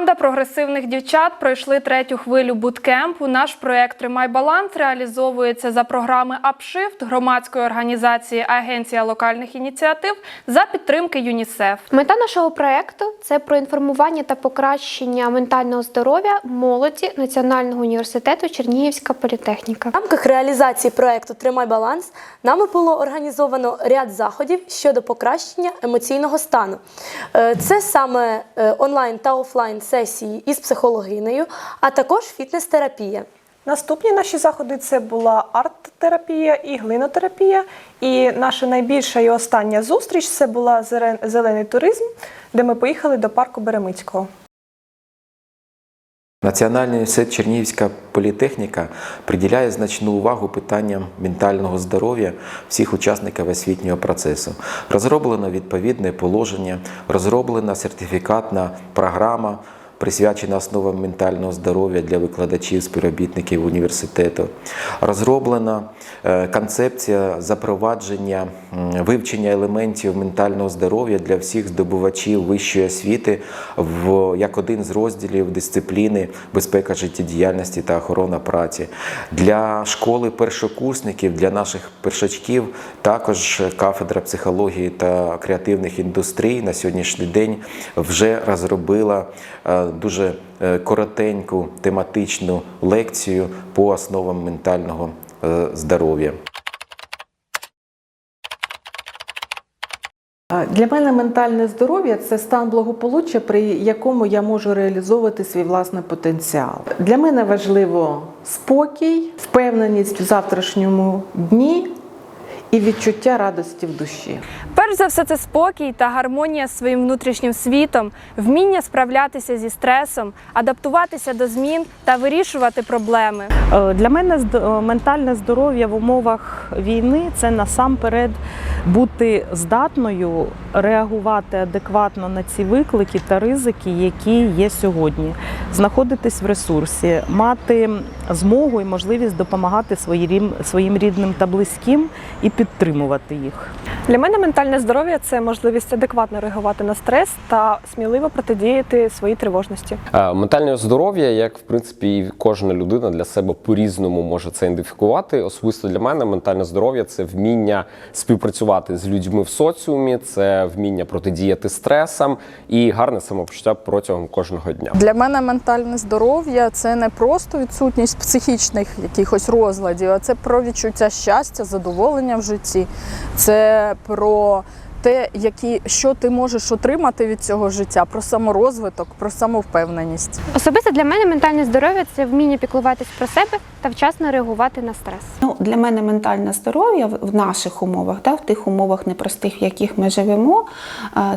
Команда прогресивних дівчат пройшли третю хвилю буткемпу. Наш проект Тримай баланс реалізовується за програми «Апшифт» громадської організації Агенція локальних ініціатив за підтримки ЮНІСЕФ. Мета нашого проекту це про інформування та покращення ментального здоров'я молоді Національного університету Чернігівська політехніка. В рамках реалізації проекту Тримай баланс нами було організовано ряд заходів щодо покращення емоційного стану. Е, Це саме е, онлайн та офлайн сесії із психологинею, а також фітнес-терапія. Наступні наші заходи це була арт-терапія і глинотерапія. І наша найбільша і остання зустріч це була зелений туризм, де ми поїхали до парку Беремицького. Національний університет Чернігівська політехніка приділяє значну увагу питанням ментального здоров'я всіх учасників освітнього процесу. Розроблено відповідне положення, розроблена сертифікатна програма, присвячена основам ментального здоров'я для викладачів, співробітників університету. Розроблена е, концепція запровадження вивчення елементів ментального здоров'я для всіх здобувачів вищої освіти в як один з розділів дисципліни безпека життєдіяльності та охорона праці. Для школи першокурсників, для наших першачків також кафедра психології та креативних індустрій на сьогоднішній день вже розробила е, дуже е, коротеньку тематичну лекцію по основам ментального е, здоров'я. Для мене ментальне здоров'я це стан благополуччя, при якому я можу реалізовувати свій власний потенціал. Для мене важливо спокій, впевненість в завтрашньому дні і відчуття радості в душі. Перш за все, це спокій та гармонія з своїм внутрішнім світом, вміння справлятися зі стресом, адаптуватися до змін та вирішувати проблеми. Е, Для мене е, ментальне здоров'я в умовах війни це насамперед бути здатною реагувати адекватно на ці виклики та ризики, які є сьогодні, знаходитись в ресурсі, мати змогу і можливість допомагати своїм, своїм рідним та близьким і підтримувати їх. Для мене ментальне здоров'я це можливість адекватно реагувати на стрес та сміливо протидіяти своїй тривожності. Ментальне здоров'я, як в принципі і кожна людина для себе по-різному може це ідентифікувати. Особисто для мене ментальне здоров'я це вміння співпрацювати з людьми в соціумі, це вміння протидіяти стресам і гарне самопочуття протягом кожного дня. Для мене ментальне здоров'я це не просто відсутність психічних якихось розладів, а це про відчуття щастя, задоволення в житті. Це про те, які, що ти можеш отримати від цього життя, про саморозвиток, про самовпевненість. Особисто для мене ментальне здоров'я це вміння піклуватись про себе та вчасно реагувати на стрес. Ну, для мене ментальне здоров'я в наших умовах, да, в тих умовах непростих, в яких ми живемо,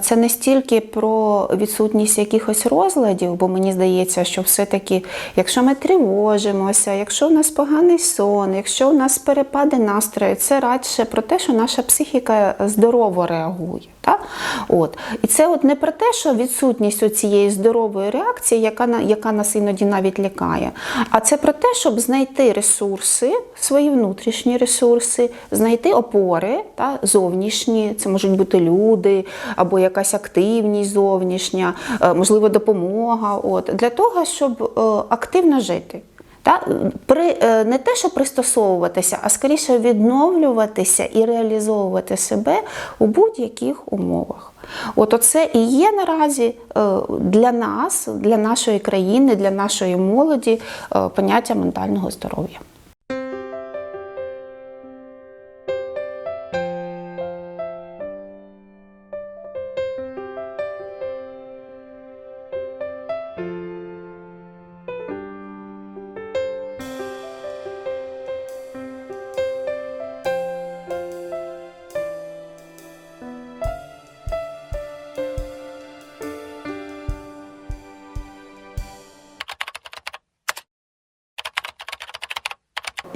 це не стільки про відсутність якихось розладів, бо мені здається, що все-таки, якщо ми тривожимося, якщо в нас поганий сон, якщо у нас перепади настрою, це радше про те, що наша психіка здорово реагує. Так? От. І це от не про те, що відсутність цієї здорової реакції, яка, яка нас іноді навіть лякає, а це про те, щоб знайти ресурси, свої внутрішні ресурси, знайти опори та, зовнішні, це можуть бути люди або якась активність зовнішня, е, можливо, допомога. От, для того, щоб е, активно жити. Та при е, не те, що пристосовуватися, а скоріше відновлюватися і реалізовувати себе у будь-яких умовах. От оце і є наразі е, для нас, для нашої країни, для нашої молоді е, поняття ментального здоров'я.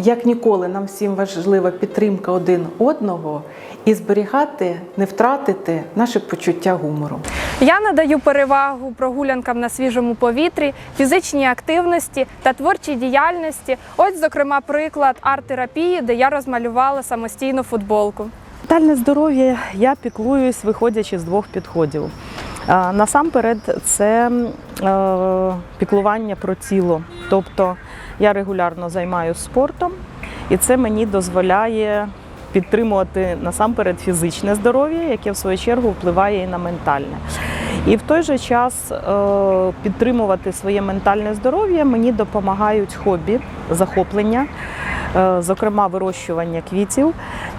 Як ніколи, нам всім важлива підтримка один одного і зберігати, не втратити наше почуття гумору. Я надаю перевагу прогулянкам на свіжому повітрі, фізичній активності та творчій діяльності. Ось, зокрема, приклад арт-терапії, де я розмалювала самостійну футболку. Ментальне здоров'я я піклуюсь, виходячи з двох підходів. Насамперед, це е, піклування про тіло. Тобто я регулярно займаюся спортом, і це мені дозволяє підтримувати насамперед фізичне здоров'я, яке в свою чергу впливає і на ментальне. І в той же час е, підтримувати своє ментальне здоров'я мені допомагають хобі, захоплення, е, зокрема вирощування квітів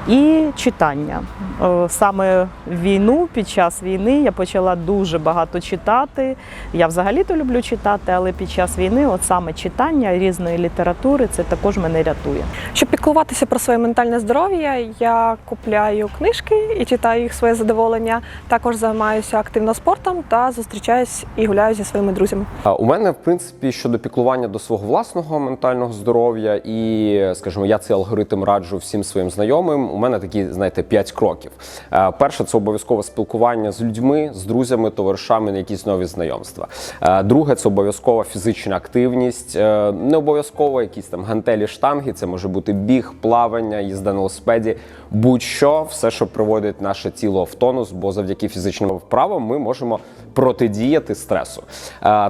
і читання. Е, Саме війну, під час війни я почала дуже багато читати. Я взагалі-то люблю читати, але під час війни, от саме читання різної літератури, це також мене рятує. Щоб піклуватися про своє ментальне здоров'я, я купляю книжки і читаю їх своє задоволення. Також займаюся активно спортом та зустрічаюсь і гуляю зі своїми друзями. А У мене, в принципі, щодо піклування до свого власного ментального здоров'я, і, скажімо, я цей алгоритм раджу всім своїм знайомим. У мене такі, знаєте, п'ять кроків. Е, Перше, це обов'язкове спілкування з людьми, з друзями, товаришами на якісь нові знайомства. Е, Друге, це обов'язкова фізична активність. Е, Не обов'язково якісь там гантелі, штанги. Це може бути біг, плавання, їзда на велосипеді, будь-що, все, що приводить наше тіло в тонус, бо завдяки фізичним вправам ми можемо протидіяти стресу.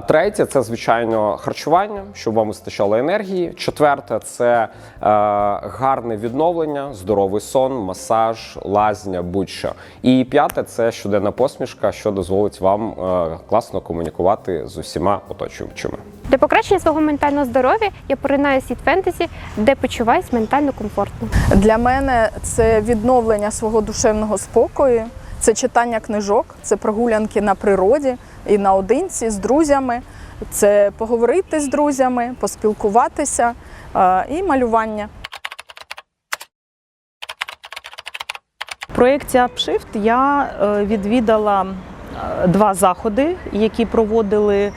Третє це звичайно харчування, щоб вам вистачало енергії. Четверте це гарне відновлення, здоровий сон, масаж, лазня, будь-що. І п'яте це щоденна посмішка, що дозволить вам е, класно комунікувати з усіма оточуючими. Для покращення свого ментального здоров'я я поринаю світ фентезі, де почуваюсь ментально комфортно. Для мене це відновлення свого душевного спокою, це читання книжок, це прогулянки на природі і наодинці з друзями, це поговорити з друзями, поспілкуватися е, і малювання. Проєкті Upshift я е, відвідала е, два заходи, які проводили.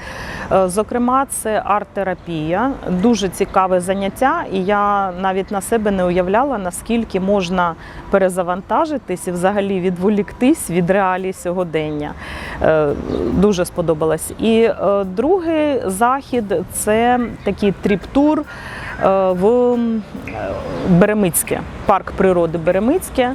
Е, Зокрема, це арт-терапія, дуже цікаве заняття, і я навіть на себе не уявляла, наскільки можна перезавантажитись і взагалі відволіктись від реалій сьогодення. Дуже сподобалось. І другий захід це такий тріп-тур е, в е, Беремицьке, парк природи Беремицьке.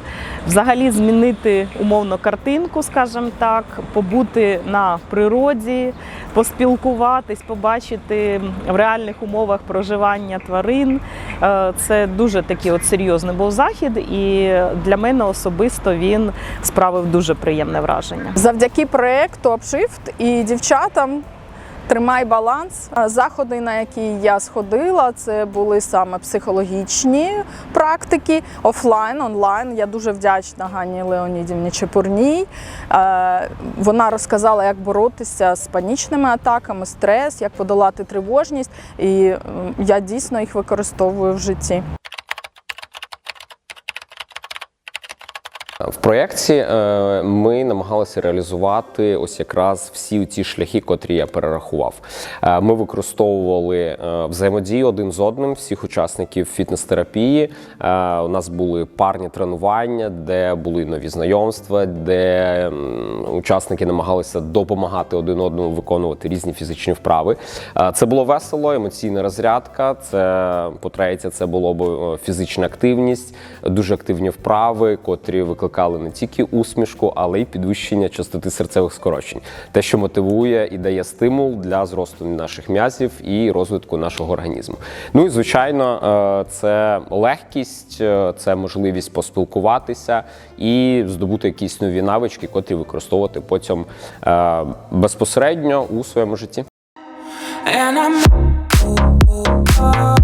Взагалі змінити умовно картинку, скажімо так, побути на природі, поспілкуватись, побачити в реальних умовах проживання тварин. Е, Це дуже такий от серйозний був захід, і для мене особисто він справив дуже приємне враження. Завдяки проєкту Upshift і дівчатам Тримай баланс. Заходи, на які я сходила, це були саме психологічні практики, офлайн, онлайн. Я дуже вдячна Ганні Леонідівні Чепурній. Е, Вона розказала, як боротися з панічними атаками, стрес, як подолати тривожність, і я дійсно їх використовую в житті. Проєкті е, ми намагалися реалізувати ось якраз всі ті шляхи, котрі я перерахував. Е, Ми використовували е, взаємодію один з одним всіх учасників фітнес-терапії. У нас були парні тренування, де були нові знайомства, де учасники намагалися допомагати один одному виконувати різні фізичні вправи. Це було весело, емоційна розрядка. Це по-третє, це було б фізична активність, дуже активні вправи, котрі викликали не тільки усмішку, але й підвищення частоти серцевих скорочень. Те, що мотивує і дає стимул для зросту наших м'язів і розвитку нашого організму. Ну і звичайно, е, це легкість, е, це можливість поспілкуватися і здобути якісь нові навички, котрі використовувати потім е, безпосередньо у своєму житті. And I'm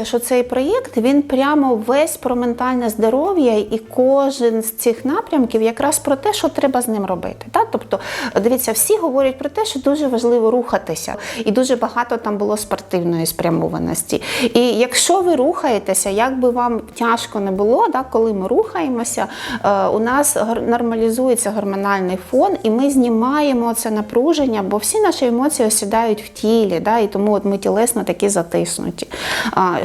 здається, що цей проєкт він прямо весь про ментальне здоров'я, і кожен з цих напрямків якраз про те, що треба з ним робити. Так? Тобто, дивіться, всі говорять про те, що дуже важливо рухатися, і дуже багато там було спортивної спрямованості. І якщо ви рухаєтеся, як би вам тяжко не було, так, коли ми рухаємося, е, у нас нормалізується гормональний фон, і ми знімаємо це напруження, бо всі наші емоції осідають в тілі, да, і тому от ми тілесно такі затиснуті.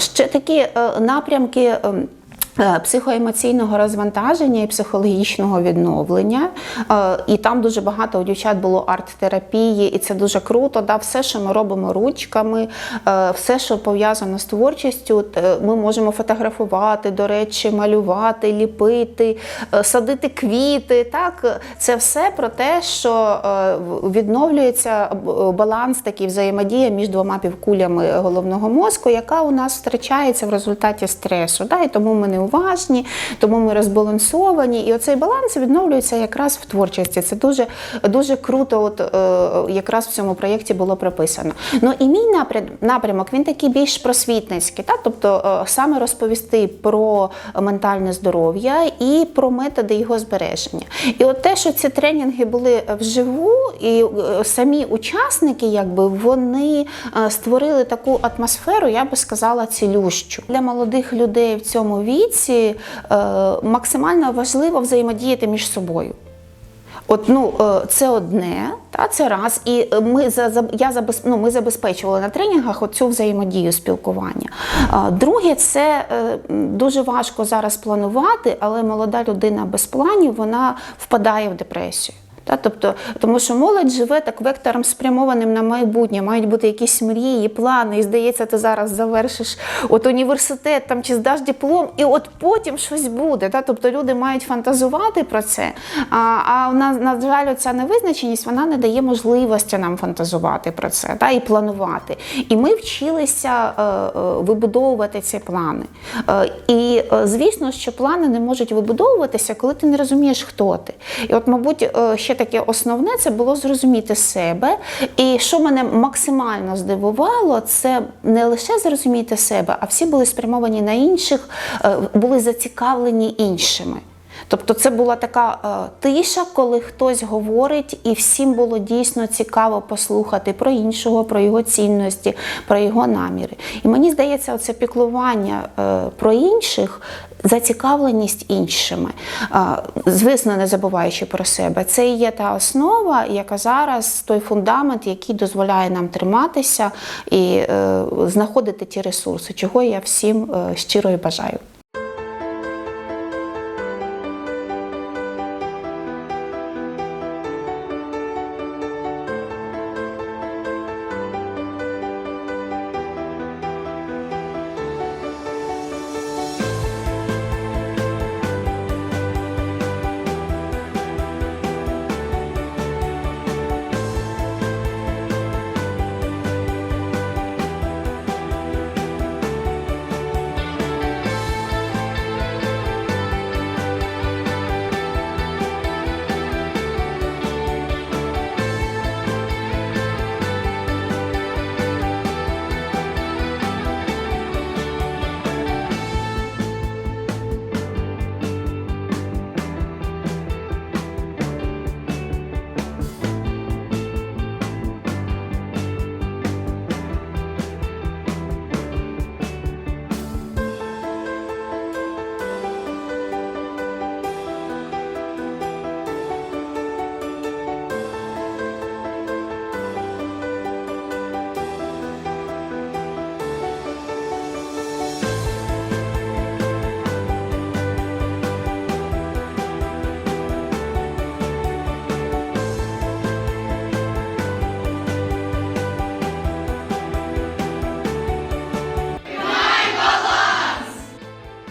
Ще такі е, напрямки. Е, Психоемоційного розвантаження і психологічного відновлення. Е, І там дуже багато у дівчат було арт-терапії, і це дуже круто. Да? Все, що ми робимо ручками, е, все, що пов'язано з творчістю, ми можемо фотографувати, до речі, малювати, ліпити, садити квіти. Так? Це все про те, що відновлюється баланс, такий взаємодія між двома півкулями головного мозку, яка у нас втрачається в результаті стресу. Да? І тому ми неуважні, тому ми розбалансовані. І оцей баланс відновлюється якраз в творчості. Це дуже, дуже круто, от, е, якраз в цьому проєкті було прописано. Ну і мій напрямок він такий більш просвітницький, так? тобто е, саме розповісти про ментальне здоров'я і про методи його збереження. І от те, що ці тренінги були вживу, і е, самі учасники, якби вони створили таку атмосферу, я би сказала, цілющу. Для молодих людей в цьому віці е, максимально важливо взаємодіяти між собою. От ну е, це одне, та це раз. І е, ми я ну, ми забезпечували на тренінгах оцю взаємодію спілкування. Друге, це дуже важко зараз планувати, але молода людина без планів вона впадає в депресію. Та, тобто, тому що молодь живе так вектором спрямованим на майбутнє, мають бути якісь мрії, плани, і здається, ти зараз завершиш от університет там чи здаш диплом, і от потім щось буде. Та? Тобто люди мають фантазувати про це. А, а на, на жаль, ця невизначеність вона не дає можливості нам фантазувати про це та? і планувати. І ми вчилися е, е, вибудовувати ці плани. Е, і е, звісно, що плани не можуть вибудовуватися, коли ти не розумієш, хто ти. І от, мабуть, е, таке основне це було зрозуміти себе. І що мене максимально здивувало, це не лише зрозуміти себе, а всі були спрямовані на інших, е, були зацікавлені іншими. Тобто це була така е, тиша, коли хтось говорить, і всім було дійсно цікаво послухати про іншого, про його цінності, про його наміри. І мені здається, оце піклування е, про інших, зацікавленість іншими, е, звісно, не забуваючи про себе. Це і є та основа, яка зараз той фундамент, який дозволяє нам триматися і е, знаходити ті ресурси, чого я всім е, щиро і бажаю.